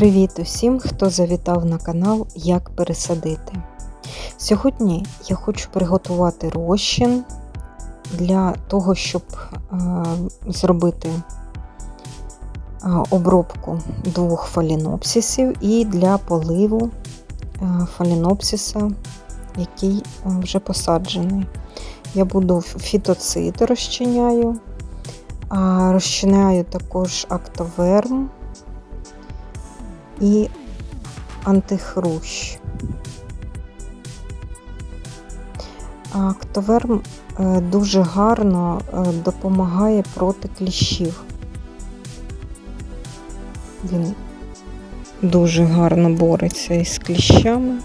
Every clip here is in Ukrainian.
Привіт усім, хто завітав на канал Як пересадити. Сьогодні я хочу приготувати розчин для того, щоб е, зробити е, обробку двох фалінопсисів і для поливу е, фалінопсиса, який вже посаджений. Я буду фітоцид розчиняю, розчиняю також актоверм і антихрущ. Актоверм е, дуже гарно е, допомагає проти кліщів. Він дуже гарно бореться із кліщами,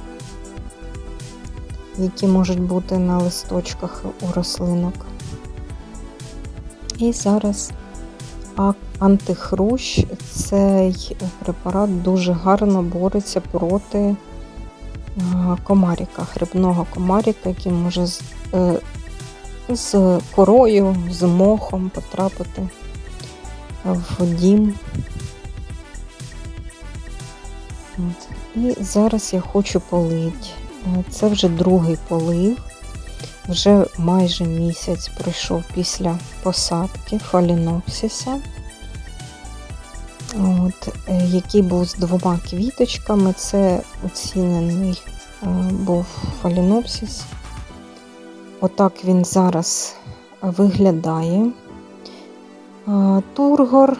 які можуть бути на листочках у рослинок. І зараз антихрущ цей препарат дуже гарно бореться проти комаріка, грибного комаріка, який може з, е, з корою, з мохом потрапити в дім. От. І зараз я хочу полити. Це вже другий полив. Вже майже місяць пройшов після посадки фалінопсиса, от, е, який був з двома квіточками. Це оцінений е, був фалінопсис. Отак він зараз виглядає. Тургор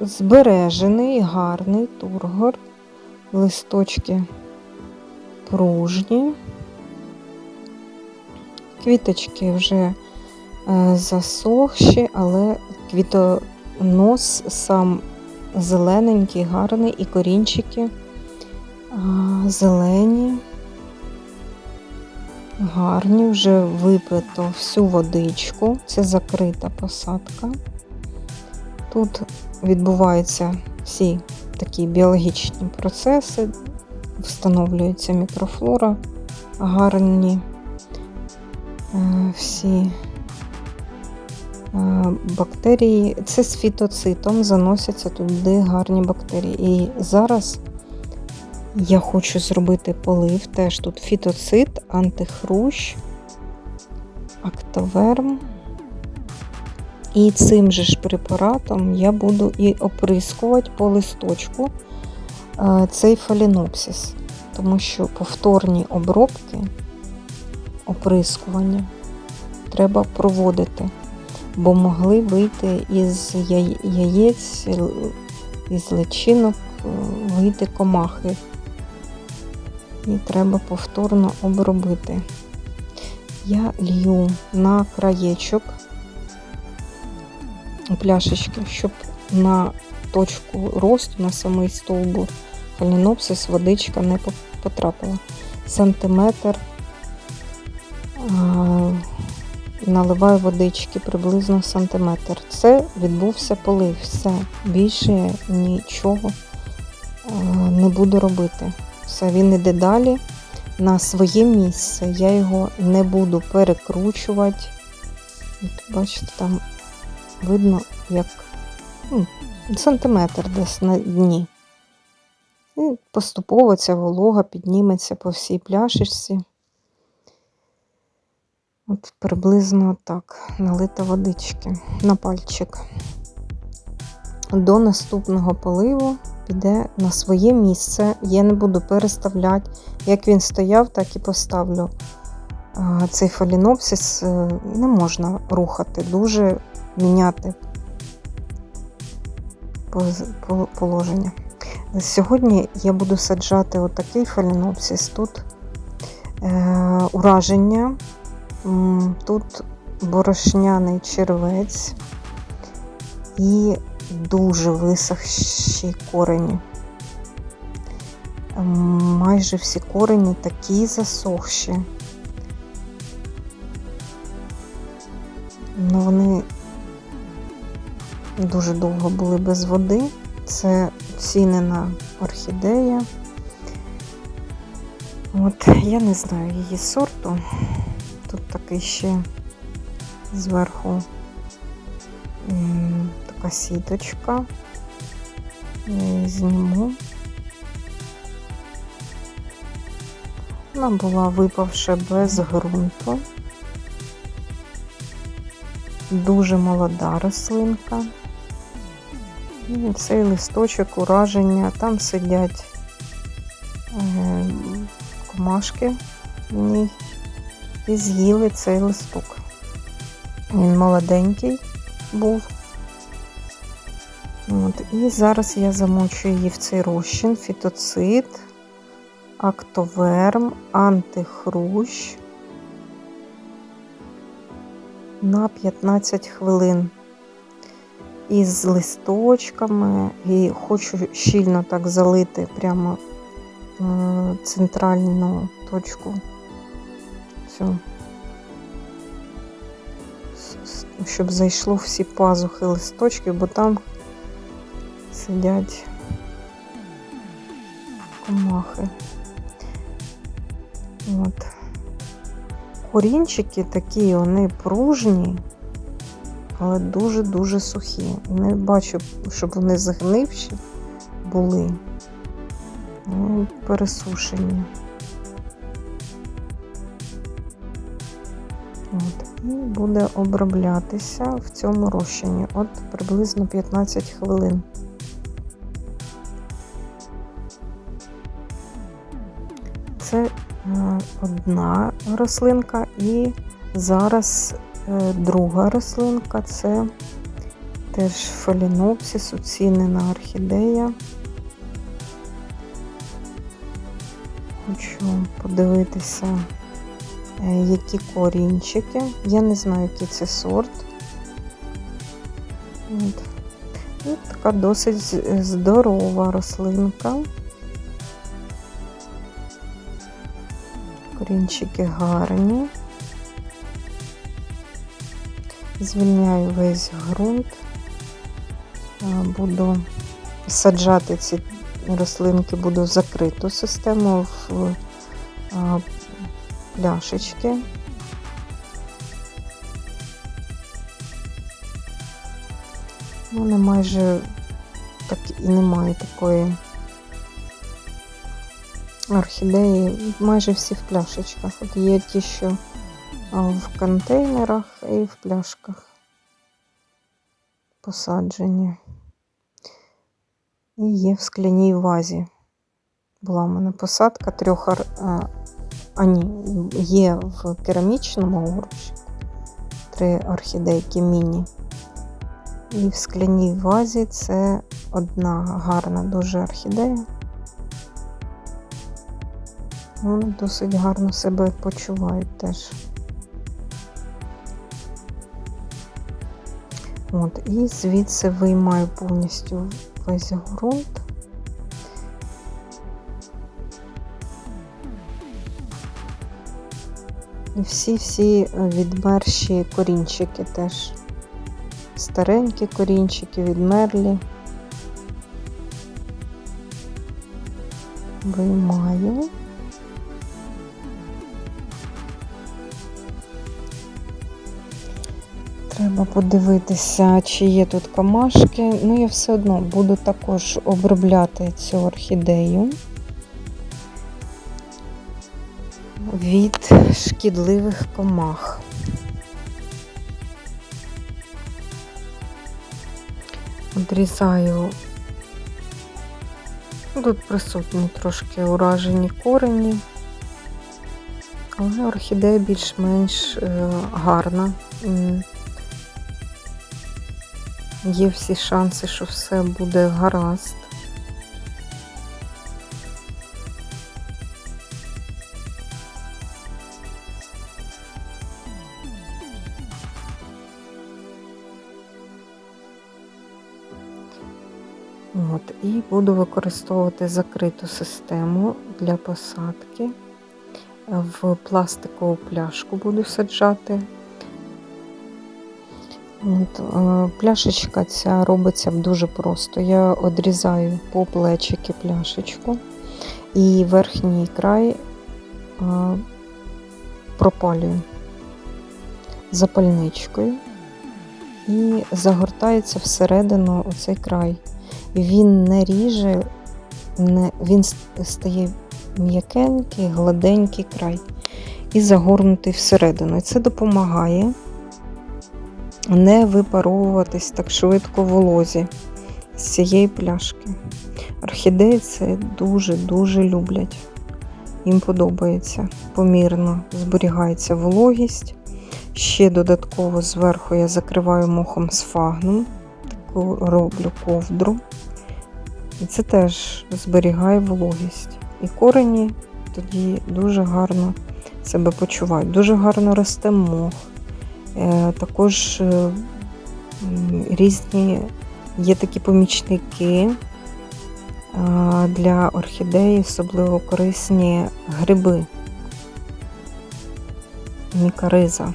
збережений, гарний тургор, листочки пружні. Квіточки вже е, засохші, але квітонос сам зелененький, гарний, і корінчики зелені, гарні, вже випито всю водичку, це закрита посадка. Тут відбуваються всі такі біологічні процеси, встановлюється мікрофлора гарні. Е, всі бактерії, це з фітоцитом заносяться туди гарні бактерії. І зараз я хочу зробити полив, теж тут фітоцит, антихрущ, актоверм. І цим же ж препаратом я буду і оприскувати по листочку е, цей фалінопсис, тому що повторні обробки оприскування треба проводити, бо могли вийти із яєць, із личинок, е, вийти комахи. І треба повторно обробити. Я лью на краєчок пляшечки, щоб на точку росту, на самий стовбур фалінопсис водичка не потрапила. Сантиметр наливаю водички приблизно сантиметр. Це відбувся полив. Все, більше нічого не буду робити. Все, він іде далі на своє місце. Я його не буду перекручувати. От, Бачите, там видно, як ну, сантиметр десь на дні. І поступово ця волога підніметься по всій пляшечці. От приблизно так, налита водички на пальчик. До наступного поливу піде на своє місце. Я не буду переставляти. Як він стояв, так і поставлю. Цей фалінопсис е, не можна рухати, дуже міняти положення. Сьогодні я буду саджати отакий фалінопсис. Тут е, ураження Тут борошняний червець і дуже висохші корені. Майже всі корені такі засохші. Ну, Вони дуже довго були без води. Це оцінена орхідея. От, я не знаю її сорту. Тут такий ще зверху така сіточка. Я зніму. Вона була випавши без ґрунту. Дуже молода рослинка. І цей листочок ураження. Там сидять е, комашки в ній і з'їли цей листок. Він молоденький був. От, І зараз я замочу її в цей розчин, фітоцит, актоверм, антихрущ на 15 хвилин. Із листочками і хочу щільно так залити прямо е, центральну точку цю, щоб зайшло всі пазухи листочків, бо там сидять комахи. От. Корінчики такі, вони пружні, але дуже-дуже сухі. Не бачу, щоб вони загнивші були. Ну, пересушені. От. І буде оброблятися в цьому розчині от приблизно 15 хвилин. Це е, одна рослинка, і зараз е, друга рослинка це теж фалінопсис, оцінена орхідея. Хочу подивитися, які корінчики. Я не знаю, який це сорт. От. І така досить здорова рослинка. Корінчики гарні. Звільняю весь ґрунт. Буду саджати ці рослинки, буду в закриту систему в пляшечки. Вони майже так і немає такої орхідеї, майже всі в пляшечках. От є ті, що в контейнерах і в пляшках посаджені. І є в скляній вазі. Була в мене посадка трьох. А, ні, є в керамічному горщику три орхідейки міні. І в скляній вазі це одна гарна дуже орхідея. Вони досить гарно себе почувають теж. От, І звідси виймаю повністю весь ґрунт. Всі-всі відмерші корінчики теж. Старенькі корінчики відмерлі. Виймаю. Треба подивитися, чи є тут комашки. Ну, я все одно буду також обробляти цю орхідею від шкідливих комах. Одрізаю, тут присутні трошки уражені корені, але орхідея більш-менш е, гарна. Є всі шанси, що все буде гаразд. От, І буду використовувати закриту систему для посадки. В пластикову пляшку буду саджати. От, е, Пляшечка ця робиться дуже просто. Я одрізаю по плечики пляшечку і верхній край е, пропалюю запальничкою і загортається всередину оцей край. Він не ріже, не, він стає м'якенький, гладенький край і загорнутий всередину. І це допомагає не випаровуватись так швидко в волозі з цієї пляшки. Орхідеї це дуже-дуже люблять. Їм подобається. Помірно зберігається вологість. Ще додатково зверху я закриваю мохом сфагнум, таку роблю ковдру. І це теж зберігає вологість. І корені тоді дуже гарно себе почувають. Дуже гарно росте мох. Е, Також е, різні є такі помічники е, для орхідеї, особливо корисні гриби. Мікариза.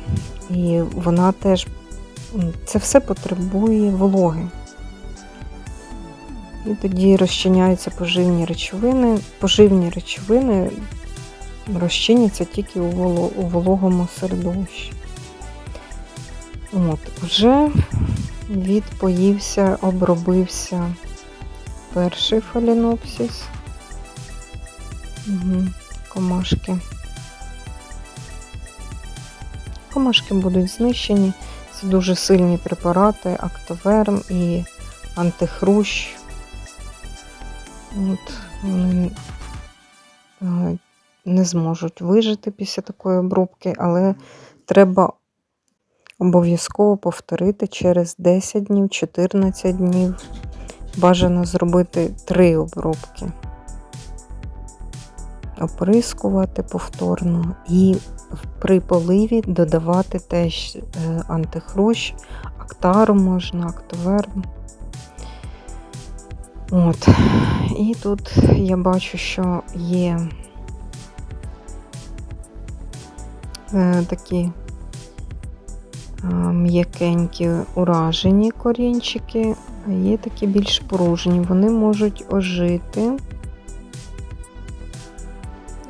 І вона теж це все потребує вологи. І тоді розчиняються поживні речовини. Поживні речовини розчиняться тільки у, воло, у вологому середовищі. От, вже відпоївся, обробився перший фалінопсис. Угу. Комашки. Комашки будуть знищені. Це дуже сильні препарати, актоверм і антихрущ. От, вони е, не зможуть вижити після такої обробки, але треба обов'язково повторити через 10 днів, 14 днів. Бажано зробити три обробки. Оприскувати повторно і при поливі додавати теж е, антихрущ, актару можна, актоверм. От. І тут я бачу, що є е, такі е, м'якенькі уражені корінчики, є такі більш пружні. Вони можуть ожити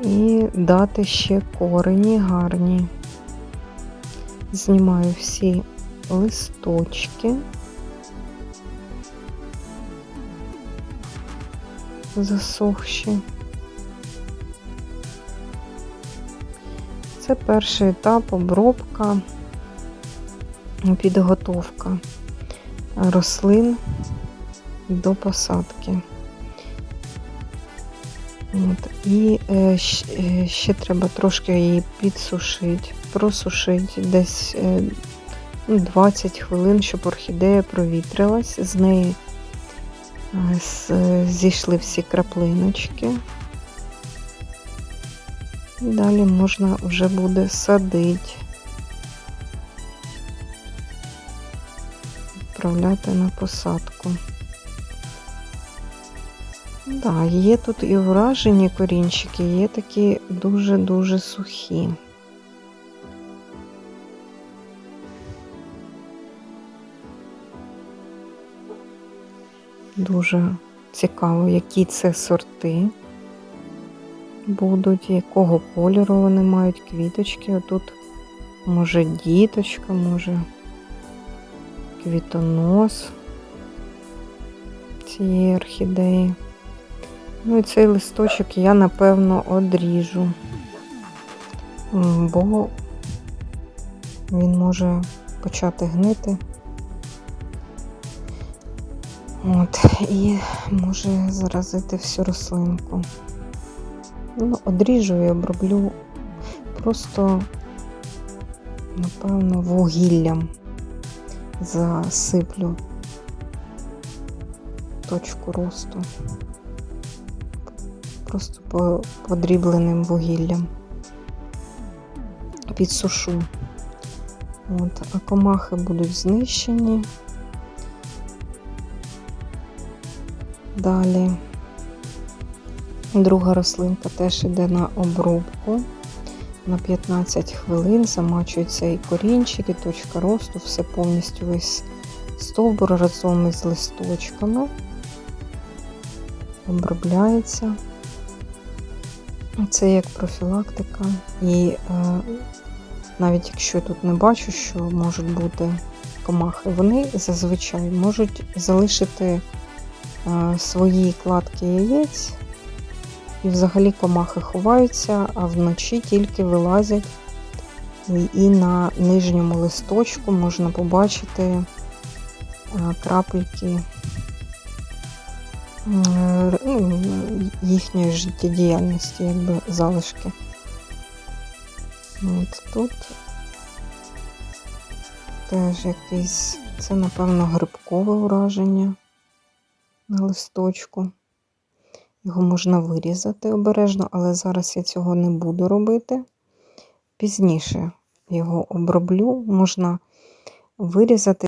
і дати ще корені гарні. Знімаю всі листочки. засохші. Це перший етап обробка, підготовка рослин до посадки. От. І е, ще, е, ще треба трошки її підсушити, просушити десь е, ну, 20 хвилин, щоб орхідея провітрилась, з неї е, з- зійшли всі краплиночки. Далі можна вже буде садити, відправляти на посадку. Да, є тут і вражені корінчики, є такі дуже-дуже сухі. Дуже цікаво, які це сорти будуть, якого кольору вони мають квіточки. Отут може діточка, може квітонос цієї орхідеї. Ну і цей листочок я напевно одріжу, бо він може почати гнити. От, і може заразити всю рослинку. Ну, одріжу і оброблю просто, напевно, вугіллям засиплю точку росту. Просто по- подрібленим вугіллям. Підсушу. От, а комахи будуть знищені. Далі друга рослинка теж йде на обробку. На 15 хвилин замачується і корінчик, і точка росту, все повністю весь стовбур разом із листочками. Обробляється. Це як профілактика. І е, навіть якщо тут не бачу, що можуть бути комахи, вони зазвичай можуть залишити е, свої кладки яєць І взагалі комахи ховаються, а вночі тільки вилазять. І- на нижньому листочку можна побачити е, крапельки ну, їхньої життєдіяльності, якби залишки. От тут теж якийсь, це, напевно, грибкове ураження на листочку. Його можна вирізати обережно, але зараз я цього не буду робити. Пізніше його оброблю, можна вирізати.